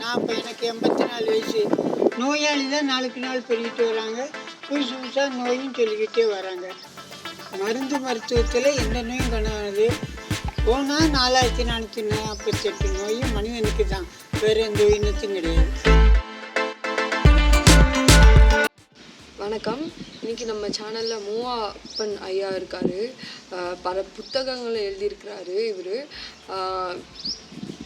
நான் இப்போ எனக்கு எண்பத்தி நாலு வயசு. நோயாளி தான் நாளுக்கு நாள் பெருகிட்டு வராங்க. புதுசு புதுசாக நோயும் சொல்லிக்கிட்டே வராங்க. மருந்து மருத்துவத்தில் எந்த நோயும் காணாது. போனால் நாலாயிரத்தி நானூற்றி நாற்பத்தெட்டு நோயும் மனிதனுக்கு தான். வேறு எந்த உயிரினத்தையும் கிடையாது. வணக்கம். இன்னைக்கு நம்ம சேனலில் மூவா அப்பன் ஐயா இருக்காரு. பல புத்தகங்களை எழுதியிருக்கிறாரு இவர்.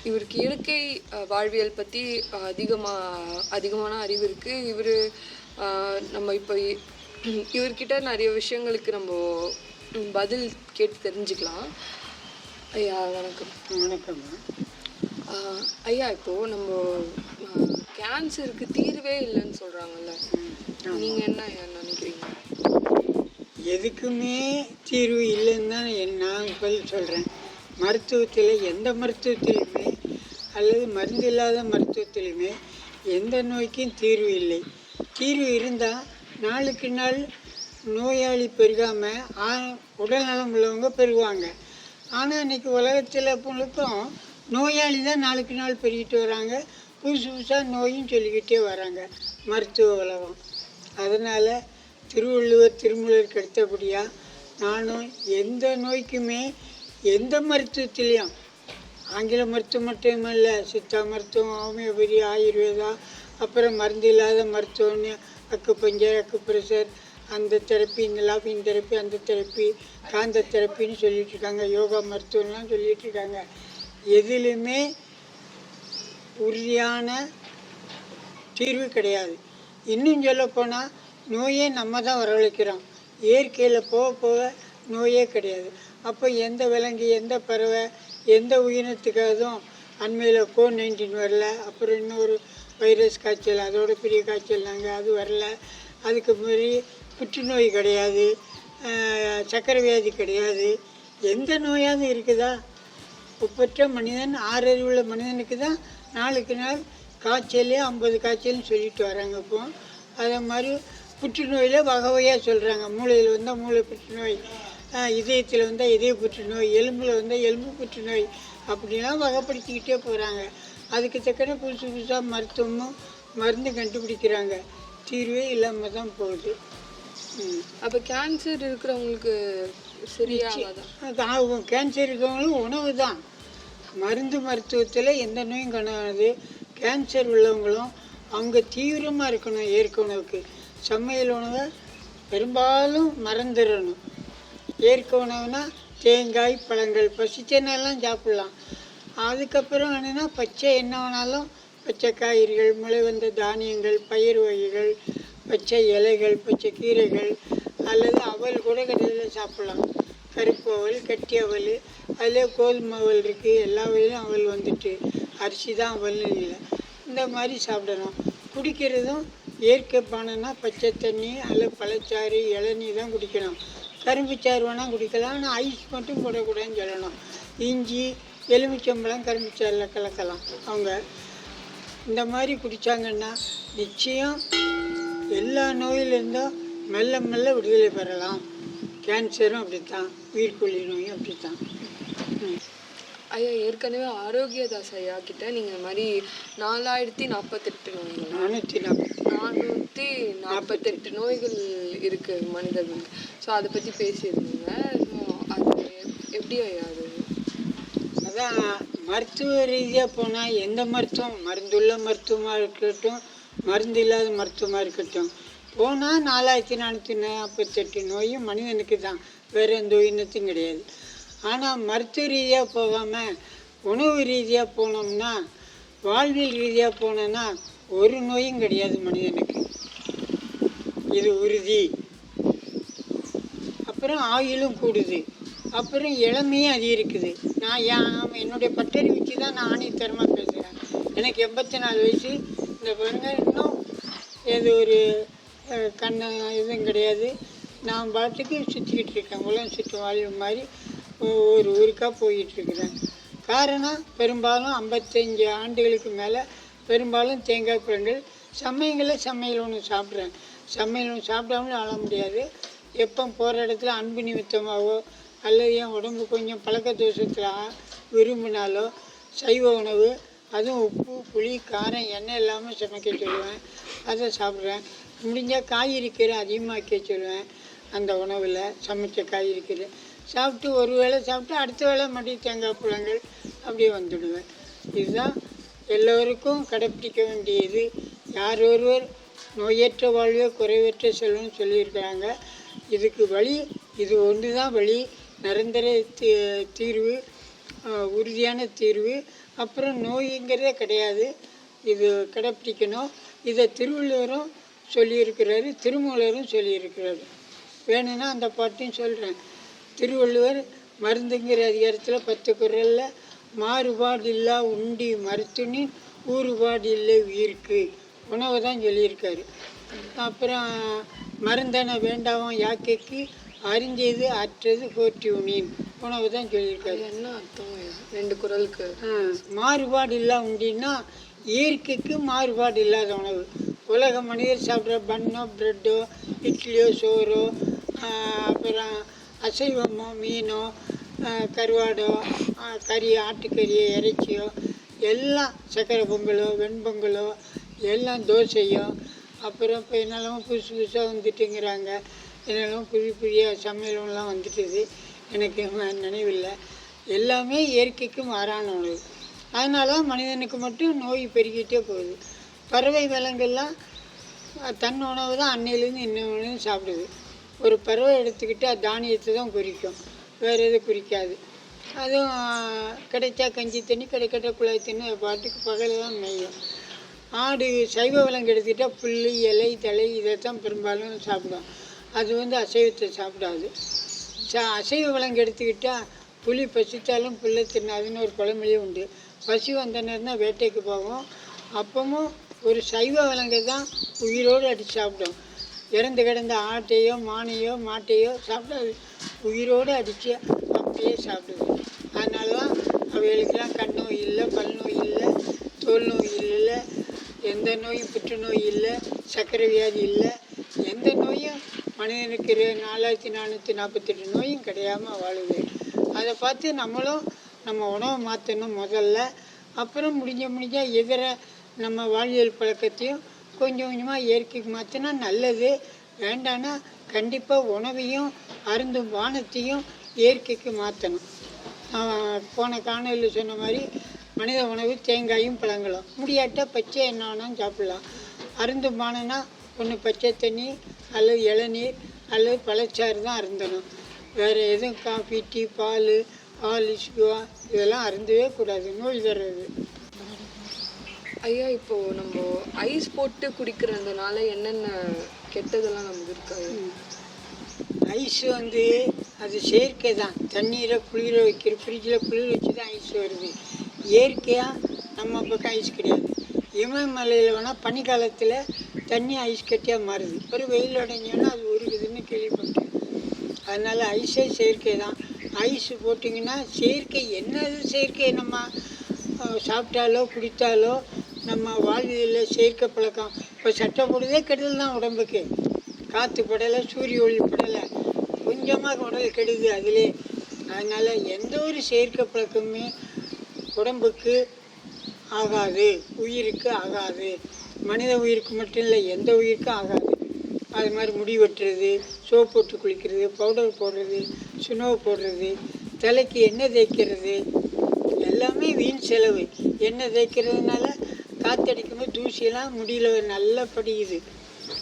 இவருக்கு இயற்கை வாழ்வியல் பற்றி அதிகமாக அதிகமான அறிவு இருக்குது இவர் நம்ம இப்போ இவர்கிட்ட நிறைய விஷயங்களுக்கு நம்ம பதில் கேட்டு தெரிஞ்சுக்கலாம். ஐயா வணக்கம். வணக்கம்மா ஆஹ் ஐயா இப்போது நம்ம கேன்சருக்கு தீர்வே இல்லைன்னு சொல்கிறாங்கல்ல நீங்கள் என்ன ஐயா நினைக்கிறீங்க? எதுக்குமே தீர்வு இல்லைன்னு தான் நான் பதில் சொல்கிறேன் மருத்துவத்தில் எந்த மருத்துவத்திலுமே அல்லது மருந்து இல்லாத மருத்துவத்திலுமே எந்த நோய்க்கும் தீர்வு இல்லை. தீர்வு இருந்தால் நாளுக்கு நாள் நோயாளி பெருகாமல் ஆ உடல்நலம் உள்ளவங்க பெருகுவாங்க. ஆனால் இன்னைக்கு உலகத்தில் முழுக்கும் நோயாளி தான் நாளுக்கு நாள் பெருகிட்டு வராங்க. புதுசு புதுசாக நோயும் சொல்லிக்கிட்டே வராங்க மருத்துவ உலகம். அதனால் திருவள்ளுவர் திருமூலருக்கு அடுத்தபடியாக நானும் எந்த நோய்க்குமே எந்த மருத்துவத்திலையும் ஆங்கில மருத்துவம் மட்டுமல்ல சித்தா மருத்துவம் ஹோமியோபதி ஆயுர்வேதா அப்புறம் மருந்து இல்லாத மருத்துவம்னு அக்கு பஞ்சர் அக்கு பிரஷர் அந்த தெரப்பி இந்த லாபிங் தெரப்பி அந்த தெரப்பி காந்த தெரப்பின்னு சொல்லிட்டு இருக்காங்க யோகா மருத்துவம்லாம் சொல்லிட்டு இருக்காங்க எதிலுமே உறுதியான தீர்வு கிடையாது. இன்னும் சொல்லப்போனால் நோயே நம்ம தான் வரவழைக்கிறோம். இயற்கையில் போக போக நோயே கிடையாது. அப்போ எந்த விலங்கு எந்த பறவை எந்த உயிரினத்துக்காகவும் அண்மையில் கோ நைன்டீன் வரல. அப்புறம் இன்னொரு வைரஸ் காய்ச்சல் அதோட பெரிய காய்ச்சல் நாங்கள் அது வரல. அதுக்கு முன்னாடி புற்றுநோய் கிடையாது. சக்கரை வியாதி கிடையாது. எந்த நோயாவது இருக்குதா? ஒப்பற்ற மனிதன் ஆறறிவுள்ள மனிதனுக்கு தான் நாளுக்கு நாள் காய்ச்சலே ஐம்பது காய்ச்சல்னு சொல்லிட்டு வராங்க இப்போ. அதே மாதிரி புற்றுநோயில் வகை வகையாக சொல்கிறாங்க மூளையில் வந்தால் மூளை புற்றுநோய் இதயத்தில் வந்தால் இதய புற்றுநோய் எலும்பில் வந்தால் எலும்பு புற்றுநோய் அப்படிலாம் வகைப்படுத்திக்கிட்டே போகிறாங்க அதுக்கு தக்கன புதுசு புதுசாக மருத்துவமும் மருந்து கண்டுபிடிக்கிறாங்க. தீர்வே இல்லாமல் தான் போகுது. அப்போ கேன்சர் இருக்கிறவங்களுக்கு சரியாகாதா? அது ஆகும் கேன்சர் இருக்கவங்களும் உணவு தான். மருந்து மருத்துவத்தில் எந்த நோயும் காணாது. கேன்சர் உள்ளவங்களும் அவங்க தீவிரமாக இருக்கணும் இயற்கை உணவுக்கு. சமையல் உணவை பெரும்பாலும் மறந்துடணும். இயற்கை உணவுனா தேங்காய் பழங்கள் பசிச்சனாலாம் சாப்பிட்லாம். அதுக்கப்புறம் என்னென்னா பச்சை என்ன வேணாலும் பச்சை காய்கறிகள் முளை வந்த தானியங்கள் பயிர் வகைகள் பச்சை இலைகள் பச்சை கீரைகள் அல்லது அவல் கூட கடையில் சாப்பிட்லாம். கருப்பு அவல் கட்டி அவல் அதில் கோதுமை அவல் இருக்குது எல்லா வகையிலும் அவல் வந்துட்டு அரிசி தான் அவல் இல்லை. இந்த மாதிரி சாப்பிடணும் குடிக்கிறதும் இயற்கை பானைனா பச்சை தண்ணி அல்லது பழச்சாறு இளநீ தான் குடிக்கணும். கரும்புச்சாறு வேணால் குடிக்கலாம் ஆனால் ஐஸ் மட்டும் போடக்கூடாதுன்னு சொல்லணும். இஞ்சி எலுமிச்சம்பழம் கரும்புச்சாறில் கலக்கலாம். அவங்க இந்த மாதிரி குடித்தாங்கன்னா நிச்சயம் எல்லா நோயிலிருந்தும் மெல்ல மெல்ல விடுதலை பெறலாம். கேன்சரும் அப்படித்தான். உயிர்கொல்லி நோயும் அப்படித்தான். ம். ஐயா ஏற்கனவே ஆரோக்கியதாஸ் ஐயா கிட்ட நீங்கள் இந்த மாதிரி நாலாயிரத்தி நாற்பத்தெட்டு நோய்கள். நானூற்றி நாற்பது நானூற்றி நாற்பத்தெட்டு நோய்கள் இருக்கு மனிதர்களுக்கு. ஸோ அதை பற்றி பேசியிருந்தீங்க. ஸோ அது எப்படி ஐயா அது? அதான் மருத்துவ ரீதியாக போனால் எந்த மருத்துவம்? மருந்துள்ள மருத்துவமாக இருக்கட்டும் மருந்து இல்லாத மருத்துவமாக இருக்கட்டும். போனால் நாலாயிரத்தி நானூற்றி நாற்பத்தெட்டு நோயும் மனிதனுக்கு தான் வேறு எந்த உயிரினத்தும் கிடையாது. ஆனால் மருத்துவ ரீதியாக போகாமல் உணவு ரீதியாக போனோம்னா வாழ்வியல் ரீதியாக போனோன்னா ஒரு நோயும் கிடையாது மனிதனுக்கு. இது உறுதி. அப்புறம் ஆயுளும் கூடுது. அப்புறம் இளமையும் அதிகரிக்குது. நான் ஏன் என்னுடைய பட்டறி வச்சு தான் நான் ஆணித்தரமாக பேசுகிறேன் எனக்கு எண்பத்தி நாலு வயசு. இந்த பாருங்க இன்னும் எது ஒரு கண்ணு இதுவும் கிடையாது. நான் பாட்டுக்கு சுற்றிக்கிட்டு இருக்கேன். உலகம் சுற்று வாழ்வு மாதிரி. ஒரு ஊருக்காக போயிட்டுருக்குறேன் காரணம் பெரும்பாலும் ஐம்பத்தஞ்சு ஆண்டுகளுக்கு மேலே பெரும்பாலும் தேங்காய் பழங்கள் சமயங்களில் சமையல் ஒன்று சாப்பிட்றேன். சமையல் ஒன்று சாப்பிடாமலும் ஆள முடியாது. எப்போ போகிற இடத்துல அன்பு நிமித்தமாகவோ அல்லது என் உடம்பு கொஞ்சம் பழக்க தோஷத்தில் விரும்பினாலோ சைவ உணவு அதுவும் உப்பு புளி காரம் எண்ணெய் இல்லாமல் சமைக்க சொல்லுவேன். அதை சாப்பிட்றேன். முடிஞ்சால் காய்கறி கீரை அதிகமாக்க சொல்லுவேன் அந்த உணவில் சமைச்ச காய்கறி கீரை. சாப்பிட்டு ஒரு வேளை சாப்பிட்டு அடுத்த வேளை மறுபடியும் தேங்காய் பழங்கள் அப்படியே வந்துடுவேன். இதுதான் எல்லோருக்கும் கடைப்பிடிக்க வேண்டியது. யார் ஒருவர் நோயற்ற வாழ்வே குறைவற்ற செல்வம்னு சொல்லியிருக்கிறாங்க. இதுக்கு வழி இது ஒன்று தான் வழி. நிரந்தர தீ தீர்வு உறுதியான தீர்வு. அப்புறம் நோய்ங்கிறதே கிடையாது. இது கடைப்பிடிக்கணும். இதை திருவள்ளுவரும் சொல்லியிருக்கிறாரு திருமூலரும் சொல்லியிருக்கிறாரு. வேணும்னா அந்த பாட்டையும் சொல்கிறேன் திருவள்ளுவர் மருந்துங்கிற அதிகாரத்தில் பத்து குரலில் மாறுபாடு இல்லா உண்டி மருத்துனின் ஊறுபாடு இல்லை உயிருக்கு. உணவை தான் சொல்லியிருக்காரு. அப்புறம் மருந்தன வேண்டாவும் யாக்கைக்கு அறிஞ்சது அற்றது போற்றி உணின் உணவு தான் சொல்லியிருக்காரு. என்ன அர்த்தம்? ரெண்டு குரலுக்கு. மாறுபாடு இல்லா உண்டின்னா இயற்கைக்கு மாறுபாடு இல்லாத உணவு. உலக மனிதர் சாப்பிட்ற பன்னோ ப்ரெட்டோ இட்லியோ சோறோ அப்புறம் அசைவமோ மீனோ கருவாடோ கறி ஆட்டுக்கறியோ இறைச்சியோ எல்லாம் சக்கரை பொங்கலோ வெண்பொங்கலோ எல்லாம் தோசையோ அப்புறம் இப்போ என்னெல்லாம் புதுசு புதுசாக வந்துட்டுங்கிறாங்க. என்னெல்லாம் புதிய புதிய சமையலெல்லாம் வந்துட்டுது. எனக்கு நினைவில்லை. எல்லாமே இயற்கைக்கு மாறான உணவு. அதனால மனிதனுக்கு மட்டும் நோய் பெருகிட்டே போகுது. பறவை விலங்கெல்லாம் தன் உணவு தான் அன்னையிலேருந்து இன்னும் சாப்பிடுது. ஒரு பறவை எடுத்துக்கிட்டால் தானியத்தை தான் குறிக்கும் வேறு எதுவும் குறிக்காது அதுவும் கிடைச்சா கஞ்சி தண்ணி கிடைக்கட்ட குழாய் தண்ணி அது பாட்டுக்கு பகலில் தான் மேயும். ஆடு சைவ விலங்கு எடுத்துக்கிட்டால் புல் இலை தலை இதை தான் பெரும்பாலும் சாப்பிடும். அது வந்து அசைவத்தை சாப்பிடாது. சா அசைவ விலங்கு எடுத்துக்கிட்டால் புலி பசித்தாலும் புல்லை தின்னாதுன்னு ஒரு பழமொழியே உண்டு. பசி வந்த நேரம் தான் வேட்டைக்கு போகும் அப்பவும் ஒரு சைவ விலங்கு தான் உயிரோடு அடித்து சாப்பிடும். இறந்து கிடந்த ஆட்டையோ மானையோ மாட்டையோ சாப்பிடாது உயிரோடு அடித்து அப்படியே சாப்பிடுது அதனால தான் அவைகளுக்கெல்லாம் கண் நோய் இல்லை பல் நோய் இல்லை தோல் நோய் இல்லை எந்த நோயும் புற்றுநோய் இல்லை சர்க்கரை வியாதி இல்லை. எந்த நோயும் மனிதனுக்கு இரு- நாலாயிரத்தி நானூற்றி நாற்பத்தெட்டு நோயும் கிடையாமல் வாழுது. அதை பார்த்து நம்மளும் நம்ம உணவை மாற்றணும் முதல்ல. அப்புறம் முடிஞ்ச முடிஞ்சால் இதர நம்ம வாழ்வியல் பழக்கத்தையும் கொஞ்சம் கொஞ்சமாக இயற்கைக்கு மாற்றினா நல்லது. வேண்டான்னா கண்டிப்பாக உணவையும் அருந்தும் பானத்தையும் இயற்கைக்கு மாற்றணும் போன காணொலியில் சொன்ன மாதிரி மனித உணவு தேங்காயும் பழங்களும். முடியாட்டால் பச்சை என்ன வேணாலும் சாப்பிடலாம். அருந்தும் பானம்னா ஒன்று பச்சை தண்ணி அல்லது இளநீர் அல்லது பழச்சாறு தான் அருந்தணும். வேறு எதுவும் காஃபி டீ பால் ஆலிஸ்குவா இதெல்லாம் அருந்தவே கூடாது. நோய் தர்றது ஐயா இப்போ நம்ம ஐஸ் போட்டு குடிக்கிறதுனால என்னென்ன கெட்டதெல்லாம் நமக்கு இருக்காது ஐஸ் வந்து அது செயற்கை தான். தண்ணீரை குளிர வைக்கிற ஃப்ரிட்ஜில் குளிர வச்சு தான் ஐஸ் வருது. இயற்கையாக நம்ம பக்கம் ஐஸ் கிடையாது. இமயமலையில் வேணால் பனிக்காலத்தில் தண்ணி ஐஸ் கட்டியாக மாறுது. ஒரு வெயில் அடைஞ்சோன்னா அது உருகுதுன்னு கேள்விப்பட்டேன். அதனால் ஐஸே செயற்கை தான். ஐஸ் போட்டிங்கன்னா செயற்கை என்னது செயற்கை? நம்ம சாப்பிட்டாலோ குடித்தாலோ நம்ம வாழ்வியலில் செயற்கை பழக்கம். இப்போ சட்டை போடுதே கெடுதல் தான் உடம்புக்கு. காற்று படலை சூரிய ஒளி படலை. கொஞ்சமாக உடல் கெடுது அதிலே. அதனால் எந்த ஒரு செயற்கை பழக்கமுமே உடம்புக்கு ஆகாது. உயிருக்கு ஆகாது. மனித உயிருக்கு மட்டும் இல்லை எந்த உயிருக்கும் ஆகாது. அது மாதிரி முடி வெட்டுறது சோப் போட்டு குளிக்கிறது பவுடர் போடுறது சுனோ போடுறது தலைக்கு எண்ணெய் தேய்க்கிறது. எல்லாமே வீண் செலவு. எண்ணெய் தேய்க்கிறதுனால காற்றடிக்கும்போது தூசியெல்லாம் முடியல நல்லா படியுது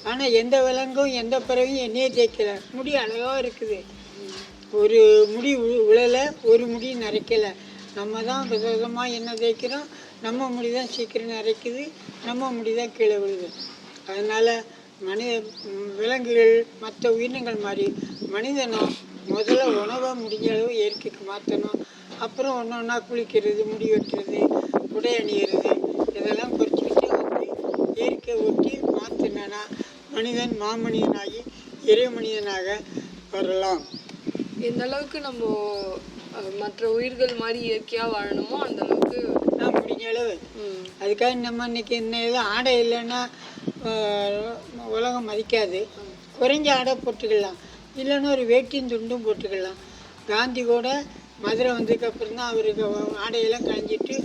ஆனால் எந்த விலங்கும் எந்த பறவையும் என்னையே தேய்க்கல முடி அழகாக இருக்குது. ஒரு முடி உ- உழலை ஒரு முடி நரைக்கலை. நம்ம தான் விதவிதமாக என்ன தேய்க்கிறோம் நம்ம முடி தான் சீக்கிரம் நரைக்குது நம்ம முடி தான் கீழே விழுது. அதனால் மனித விலங்குகள் மற்ற உயிரினங்கள் மாதிரி மனிதனும் முதல்ல உணவாக முடிஞ்ச அளவு இயற்கைக்கு மாற்றணும். அப்புறம் ஒன்று ஒன்றா குளிக்கிறது முடி வெட்டுறது உடை அணியிறது இயற்கை ஒட்டி மாற்றினா மனிதன் மாமனிதனாகி இறை மனிதனாக வரலாம். எந்த அளவுக்கு நம்ம மற்ற உயிர்கள் மாதிரி இயற்கையா வாழணுமோ அந்த அளவுக்கு நான் முடிஞ்ச அளவு. அதுக்காக நம்ம இன்னைக்கு என்ன ஏதோ ஆடை இல்லைன்னா உலகம் மதிக்காது. குறைஞ்ச ஆடை போட்டுக்கலாம். இல்லைன்னா ஒரு வேட்டியும் துண்டும் போட்டுக்கலாம். காந்தி கூட மதுரை வந்ததுக்கப்புறம் தான் அவருக்கு ஆடையெல்லாம் களைஞ்சிட்டு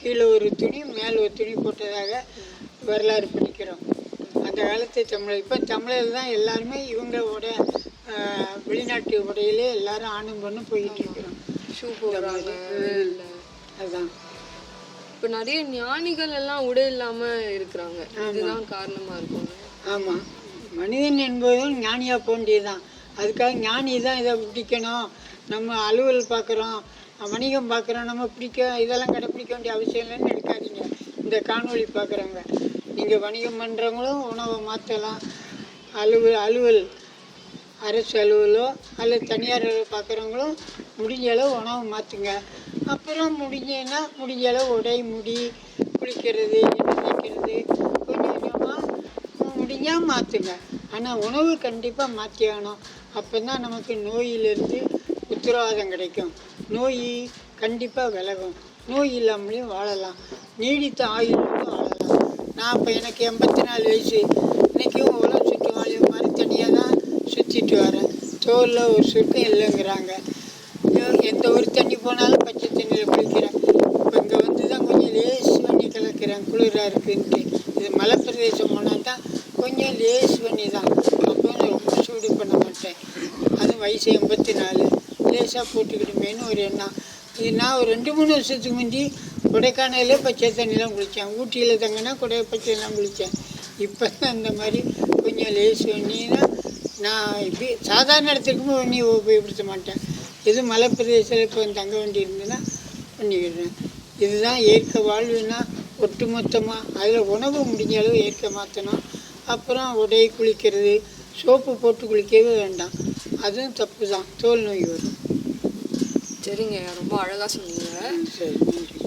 கீழே ஒரு துணி மேலே ஒரு துணி போட்டதாக வரலாறு படிக்கிறோம். அந்த காலத்து தமிழர் இப்போ தமிழர் தான் எல்லாருமே இவங்களோட வெளிநாட்டு உடையிலே எல்லாரும் ஆணும் பொண்ணும் போயிட்டு இருக்கிறோம். ஷூ போடுறாங்க அதுதான் இப்போ நிறைய ஞானிகள் எல்லாம் உடை இல்லாம இருக்கிறாங்க. இதுதான் காரணமா இருக்கும். ஆமாம் மனிதன் என்பதும் ஞானியாக போண்டியதுதான். அதுக்காக ஞானி தான் இதை பிடிக்கணும். நம்ம அலுவல் பார்க்குறோம் வணிகம் பார்க்குறோம் நம்ம பிடிக்க இதெல்லாம் கடைப்பிடிக்க வேண்டிய அவசியம் இல்லைன்னு எடுக்காதீங்க இந்த காணொளி பார்க்குறவங்க. நீங்கள் வணிகம் பண்ணுறவங்களும் உணவை மாற்றலாம் அலுவல் அலுவல் அரசு அலுவலோ அல்லது தனியார் பார்க்குறவங்களும் முடிஞ்ச அளவு உணவு மாற்றுங்க அப்புறம் முடிஞ்சதுன்னா முடிஞ்ச அளவு உடை முடி குளிக்கிறது எண்ணெய் கொஞ்சம் கொஞ்சமாக முடிஞ்சால் மாற்றுங்க ஆனால் உணவு கண்டிப்பாக மாற்றி ஆகணும் அப்போ தான் நமக்கு நோயிலிருந்து உத்தரவாதம் கிடைக்கும். நோய் கண்டிப்பாக விலகும். நோய் இல்லாமலேயும் வாழலாம். நீடித்த ஆயுள் நான் இப்போ எனக்கு எண்பத்தி நாலு வயசு. இன்றைக்கும் உலக சுற்றி வாழும் மாதிரி தனியாக தான் சுற்றிட்டு வரேன் தோலில் ஒரு சுருக்கம் இல்லைங்கிறாங்க. எந்த ஒரு தண்ணி போனாலும் பச்சை தண்ணியில் குளிக்கிறேன். இப்போ இங்கே வந்து தான் கொஞ்சம் லேஸ் பண்ணி கலக்கிறேன். குளிராக இருக்குன்ட்டு. இது மலை பிரதேசம் போனால் தான் கொஞ்சம் லேஸ் பண்ணி தான் அப்போ ரொம்ப சூடு பண்ண மாட்டேன். அது வயசு எண்பத்தி நாலு. லேசாக போட்டுக்கிடுமேன்னு ஒரு எண்ணம். இது நான் ஒரு ரெண்டு மூணு வருஷத்துக்கு முந்தி கொடைக்கானலே பச்சை தண்ணிலாம் குளித்தேன் ஊட்டியில் தங்கினா கொடை பச்சைலாம் குளித்தேன் இப்போ தான் இந்த மாதிரி கொஞ்சம் லேஸ் பண்ணினா நான் இப்படி சாதாரண இடத்துக்கு பண்ணி உபயோகப்படுத்த மாட்டேன். எது மலை பிரதேசத்தில் இப்போ தங்க வேண்டி இருந்ததுன்னா பண்ணிக்கிடுறேன் இதுதான் இயற்கை வாழ்வுனா ஒட்டுமொத்தமாக அதில் உணவு முடிஞ்ச அளவு இயற்கை மாற்றணும் அப்புறம் உடை குளிக்கிறது சோப்பு போட்டு குளிக்கவே வேண்டாம். அதுவும் தப்பு தான் தோல் நோய் வரும். சரிங்க. ரொம்ப அழகா சொன்னீங்க. சரி. நன்றி.